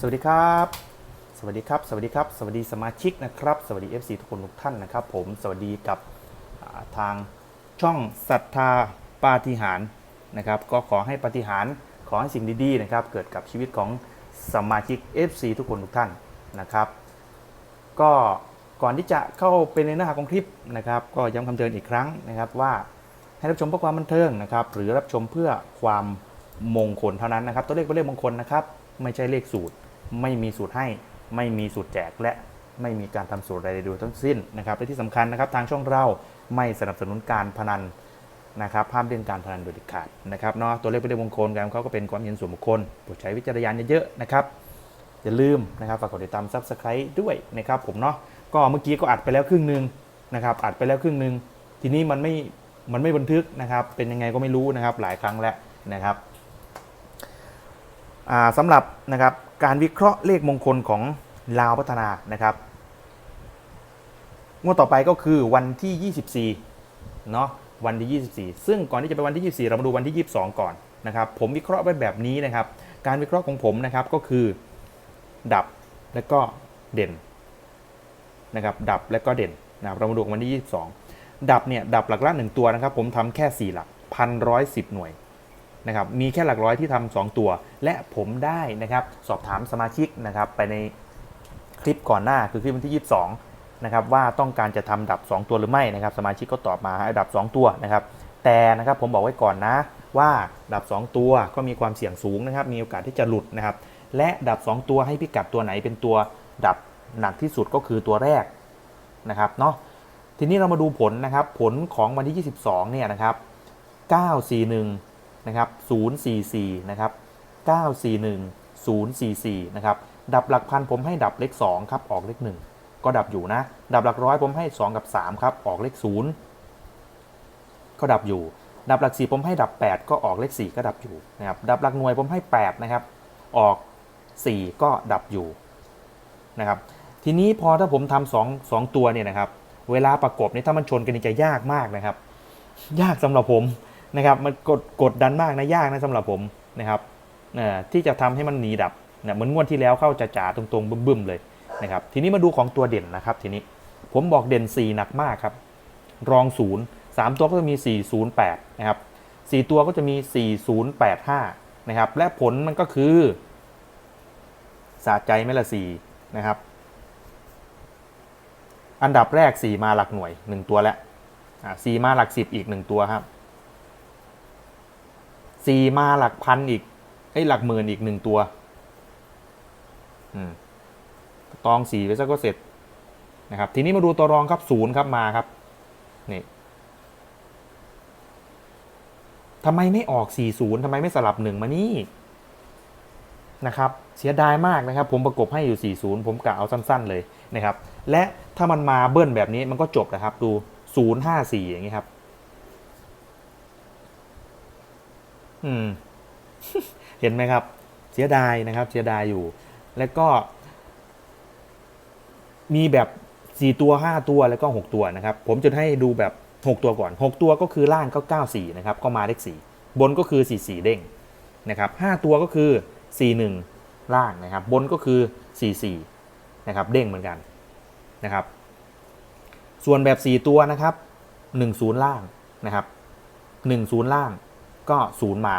สวัสดีครับ สวัสดีครับ สวัสดีครับ สวัสดีสมาชิกนะครับ สวัสดี FC ทุกคนทุกท่านนะครับ ผม สวัสดีกับาทางช่องศรัทธาปาฏิหารนะครับ ก็ขอให้ปาฏิหารขอให้สิ่งดีๆนะครับ เกิดกับชีวิตของสมาชิก FC ทุกคนทุกท่านนะครับ ก็ก่อนที่จะเข้าไปในเนื้อหาของคลิปนะครับ ก็ย้ำคำเตือนอีกครั้งนะครับว่าให้รับชมเพื่อความบันเทิงนะครับ หรือรับชมเพื่อความมงคลเท่านั้นนะครับ ตัวเลขเป็นเลขมงคลนะครับ ไม่ใช่เลขสูตร ไม่มีสูตรให้ ไม่มีสูตรแจกและไม่มีการทำสูตรใดๆดูทั้งสิ้นนะครับและที่สำคัญนะครับ ทางช่องเราไม่สนับสนุนการพนันนะครับห้ามเล่นการพนันโดยเด็ดขาดนะครับเนาะตัวเลขเป็นเลขมงคลการเขาก็เป็นความเห็นส่วนบุคคลโปรดใช้วิจารณญาณเยอะๆนะครับอย่าลืมนะครับฝากกดติดตามซับสไครต์ด้วยนะครับผมเนาะก็เมื่อกี้ก็อัดไปแล้วครึ่งหนึ่งนะครับอัดไปแล้วครึ่งหนึ่งทีนี้มันไม่มันไม่บันทึกนะครับ เป็นยังไงก็ไม่รู้นะครับหลายครั้งแล้วนะครับสำหรับนะครับ การวิเคราะห์เลขมงคลของลาวพัฒนานะครับงวดต่อไปก็คือวันที่ 24เนาะวันที่ 24 ซึ่งก่อนที่จะไปวันที่ 24 เรามาดูวันที่ 22 ก่อนนะครับ ผมวิเคราะห์ไว้แบบนี้นะครับ การวิเคราะห์ของผมนะครับก็คือ ดับและก็เด่นนะครับ ดับและก็เด่นนะครับเรามาดูกันวันที่ 22 ดับเนี่ยดับหลักละหนึ่งตัวนะครับ ผมทำแค่ 4 หลักพันร้อยสิบหน่วย นะครับมีแค่หลักร้อยที่ทำสองตัว และผมได้นะครับสอบถามสมาชิกนะครับไปในคลิปก่อนหน้าคือคลิปวันที่ 22นะครับว่าต้องการจะทำดับ 2 ตัวหรือไม่นะครับสมาชิกก็ตอบมาให้ดับ 2 ตัวนะครับแต่นะครับผมบอกไว้ก่อนนะว่าดับ 2 ตัวก็มีความเสี่ยงสูงนะครับมีโอกาสที่จะหลุดนะครับและดับ 2 ตัวให้พิกัดตัวไหนเป็นตัวดับหนักที่สุดก็คือตัวแรกนะครับเนาะทีนี้เรามาดูผลนะครับผลของวันที่ 22เนี่ยนะครับ941 นะครับ044นะครับ941 044นะครับดับหลักพันผมให้ดับเลข2ครับออกเลข 1 ก็ดับอยู่นะ ดับหลักร้อยผมให้ 2 กับ 3 ครับ ออกเลข 0 ก็ดับอยู่ ดับหลัก4ผมให้ดับ 8 ก็ออกเลข 4 ก็ดับอยู่นะครับดับหลักหน่วยผมให้8นะครับออก 4 ก็ดับอยู่นะครับทีนี้พอถ้าผมทำสองสองตัวเนี่ยนะครับเวลาประกบเนี่ยถ้ามันชนกันจะยากมากนะครับ ยากสำหรับผม นะครับมันกดกดดันมากนะยากนะสำหรับผมนะครับที่จะทำให้มันหนีดับนะเหมือนงวดที่แล้วเข้าจะจ่าตรงๆบึ้มๆเลยนะครับทีนี้มาดูของตัวเด่นนะครับทีนี้ผมบอกเด่น 4 หนักมากครับ รองศูนย์สามตัวก็จะมี 408 นะครับสี่ตัวก็จะมี 4085 นะครับ และผลมันก็คือ สะใจไหมละ 4 นะครับ อันดับแรก 4 มาหลักหน่วย 1 ตัวแล้วอ่าสี่มาหลัก 10 อีก 1 ตัวครับ 4มาหลักพันอีกไอ้หลักหมื่นอีก1ตัวอืมตอง4ไปซะก็เสร็จนะครับ ทีนี้มาดูตัวรองครับ0ครับมาครับนี่ทำไมไม่ออก 40ทำไมไม่สลับ 1 มานี่นะครับ เสียดายมากนะครับ ผมประกบให้อยู่ 40 ผมกะเอาสั้น ๆ เลยนะครับ และถ้ามันมาเบิ้ลแบบนี้มันก็จบนะครับ ดู 054 อย่างนี้ครับ อืม เห็นไหมครับ เสียดายนะครับ เสียดายอยู่ แล้วก็ มีแบบ4ตัว5ตัวแล้วก็6ตัวนะครับ ผมจะให้ดูแบบ6ตัวก่อน6ตัวก็คือล่างก็94นะครับ ก็มาเลข4บนก็คือ44เด้งนะครับ5ตัวก็คือ41ล่างนะครับ บนก็คือ44นะครับ เด้งเหมือนกันนะครับ ส่วนแบบ4ตัวนะครับ10ล่างนะครับ10ล่าง ก็ศูนย์มา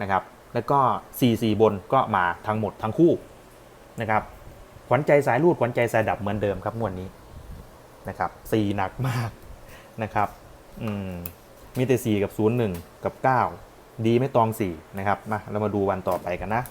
นะครับ แล้วก็ 44 บนก็มาทั้งหมดทั้งคู่นะครับขวัญใจสายรูดขวัญใจสายดับเหมือนเดิมครับงวดนนี้นะครับสี่หนักมากนะครับอืมมีแต่4กับ0ูนย์กับ 9 ดีไม่ตอง 4 นะครับมาเรามาดูวันต่อไปกันนะ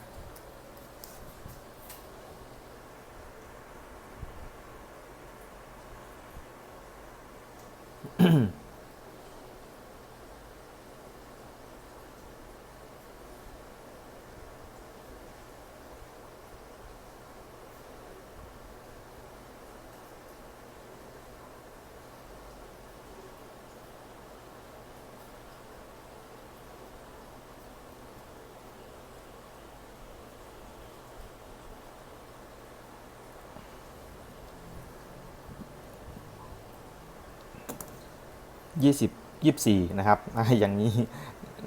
ยี่สิบยี่สี่นะครับ อย่างนี้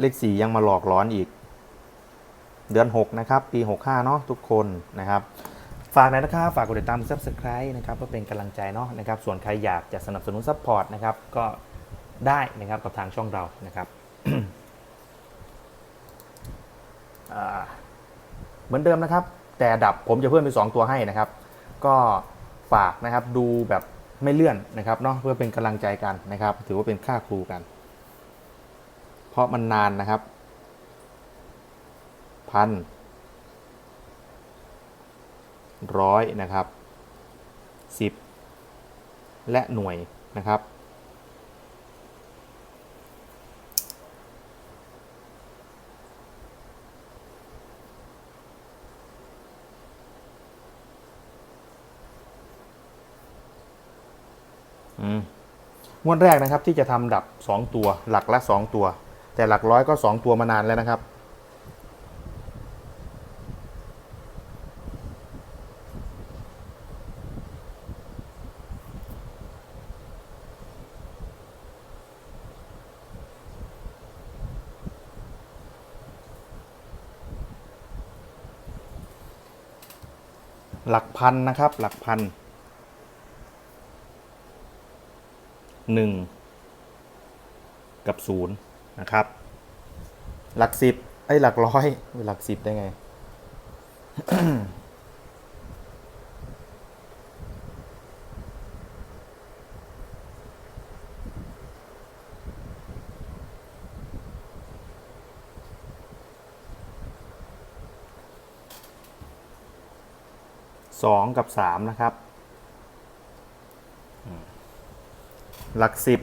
เลขสี่ยังมาหลอกร้อนอีก เดือน 6 นะครับ ปี 65 เนาะทุกคนนะครับ ฝากหนอยนะครับ ฝากกดติดตาม subscribe นะครับเพื่อเป็นกำลังใจเนาะนะครับ ส่วนใครอยากจะสนับสนุนซัพพอร์ตนะครับ ก็ได้นะครับกับทางช่องเรานะครับเหมือนเดิมนะครับ แต่ดับผมจะเพิ่มเป็น2ตัวให้นะครับ ก็ฝากนะครับดูแบบ ไม่เลื่อนนะครับเนาะเพื่อเป็นกำลังใจกันนะครับ ถือว่าเป็นค่าครูกัน เพราะมันนานนะครับ พันร้อยนะครับสิบและหน่วยนะครับ งวดแรกนะครับที่จะทำดับ 2 ตัว หลักละ 2 ตัว แต่หลักร้อยก็ 2 ตัวมานานแล้วนะครับ หลักพันนะครับ หลักพัน หนึ่งกับศูนย์นะครับ หลักสิบไอ้หลักร้อยหลักสิบได้ไงสองกับสามนะครับ หลักสิบ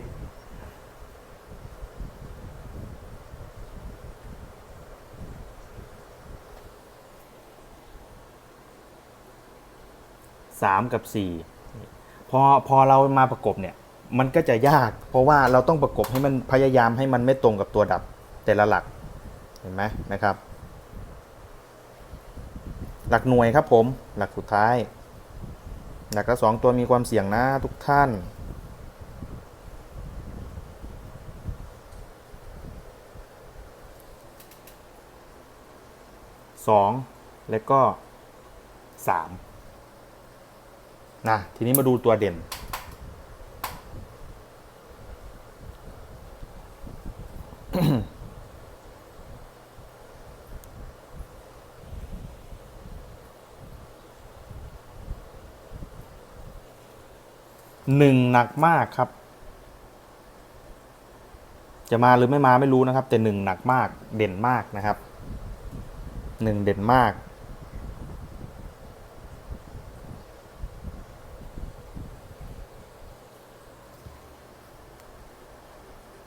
สามกับสี่พอพอเรามาประกบเนี่ยมันก็จะยาก เพราะว่าเราต้องประกบให้มันพยายามให้มันไม่ตรงกับตัวดับแต่ละหลักเห็นไหมนะครับ หลักหน่วยครับผมหลักสุดท้าย หลักละสองตัวมีความเสี่ยงนะทุกท่าน สองแล้วก็สามนะ ทีนี้มาดูตัวเด่น หนึ่งหนักมากครับ จะมาหรือไม่มาไม่รู้นะครับ แต่หนึ่งหนักมากเด่นมากนะครับ หนึ่งเด่นมาก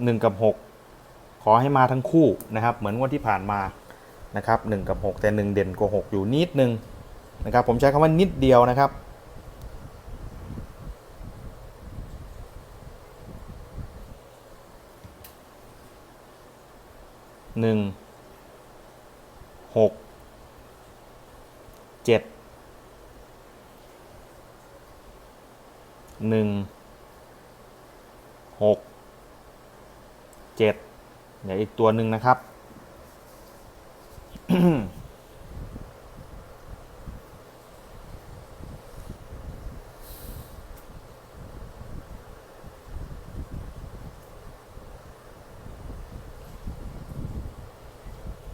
หนึ่งกับหกขอให้มาทั้งคู่นะครับ เหมือนงวันที่ผ่านมานะครับหนึ่งกับหกแต่หนึ่งเด่นกว่าหกอยู่นิดนึงนะครับ ผมใช้คำว่านิดเดียวนะครับหนึ่งหก เจ็ดหนึ่งหกเจ็ดเดี๋ยวอีกตัวหนึ่งนะครับ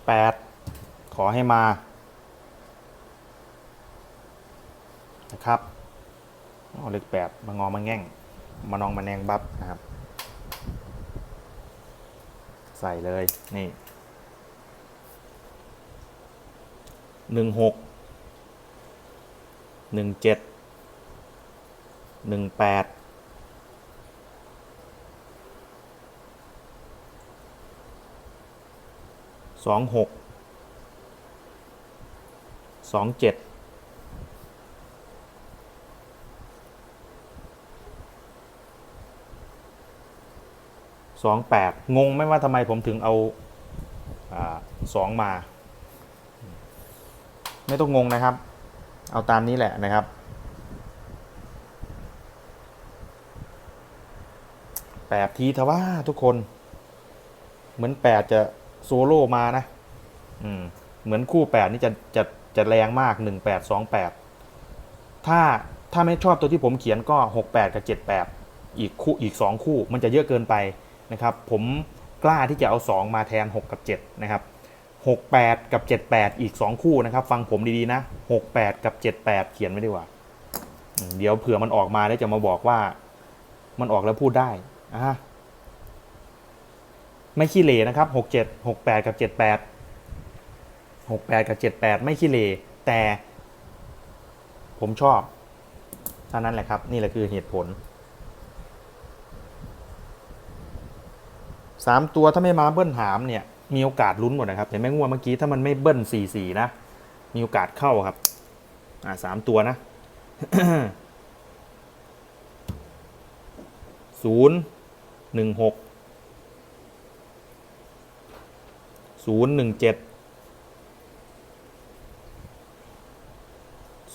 แปดขอให้มา นะครับเอาเลขแปดมางอมาแง่ง มานองมาแนงบับนะครับ ใส่เลยนี่หนึ่งหกหนึ่งเจ็ดหนึ่งแปดสองหกสองเจ็ด สองแปดงงไหมว่าทำไมผมถึงเอาสองมา ไม่ต้องงงนะครับ เอาตามนี้แหละนะครับ แปดทีทว่าทุกคน เหมือนแปดจะโซโล่มานะ อืม เหมือนคู่8นี่จะจะจะแรงมาก1 8 2 8ถ้าถ้าไม่ชอบตัวที่ผมเขียนก็6 8กับ7 8อีกคู่อีก2คู่มันจะเยอะเกินไป นะครับผมกล้าที่จะเอา 2 มาแทน 6 กับ7นะครับ68 กับ 78 อีก 2 คู่นะครับ ฟังผมดีๆนะ 68 กับ 78 เขียนไม่ไดีกว่า เดี๋ยวเผื่อมันออกมาแล้วจะมาบอกว่า มันออกแล้วพูดได้อะไม่ขี้เหร่นะครับ 67 68 กับ 78 68 กับ 78 ไม่ขี้เหร่แต่ ผมชอบเท่านั้นแหละครับ นี่แหละคือเหตุผล สามตัวถ้าไม่มาเบิ้ลหามเนี่ยมีโอกาสลุ้นหมดนะครับเห็นไหมงวเมื่อกี้ถ้ามันไม่เบิ้ลสี่สี่นะ มีโอกาสเข้าครับ อ่าสามตัวนะศูนย์หนึ่งหกศูนย์หนึ่งเจ็ด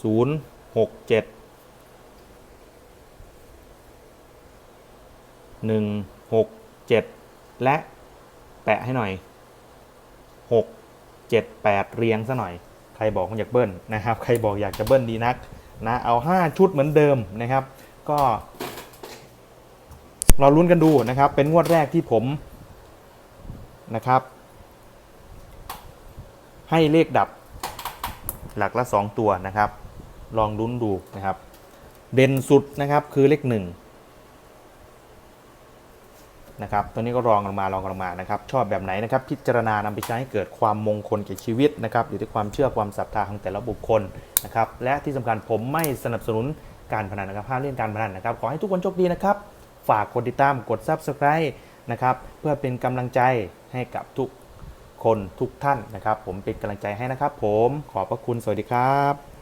ศูนย์หกเจ็ดหนึ่งหกเจ็ด และแปะให้หน่อยหกเจ็ดแปดเรียงซะหน่อย ใครบอกว่าอยากเบิ้ลนะครับ ใครบอกอยากจะเบิ้ลดีนักนะเอา 5 ชุดเหมือนเดิมนะครับ ก็เราลุ้นกันดูนะครับ เป็นงวดแรกที่ผมนะครับ ให้เลขดับหลักละ 2 ตัวนะครับ ลองลุ้นดูนะครับ เด่นสุดนะครับคือเลข 1 นะครับตัวนี้ก็รองลงมารองลงมานะครับชอบแบบไหนนะครับพิจารณานำไปใช้ให้เกิดความมงคลแก่ชีวิตนะครับอยู่ที่ความเชื่อความศรัทธาของแต่ละบุคคลนะครับและที่สำคัญผมไม่สนับสนุนการพนันนะครับห้ามเล่นการพนันนะครับขอให้ทุกคนโชคดีนะครับฝากกดติดตามกด Subscribe นะครับเพื่อเป็นกำลังใจให้กับทุกคนทุกท่านนะครับ ผมเป็นกำลังใจให้นะครับ ผมขอบพระคุณสวัสดีครับ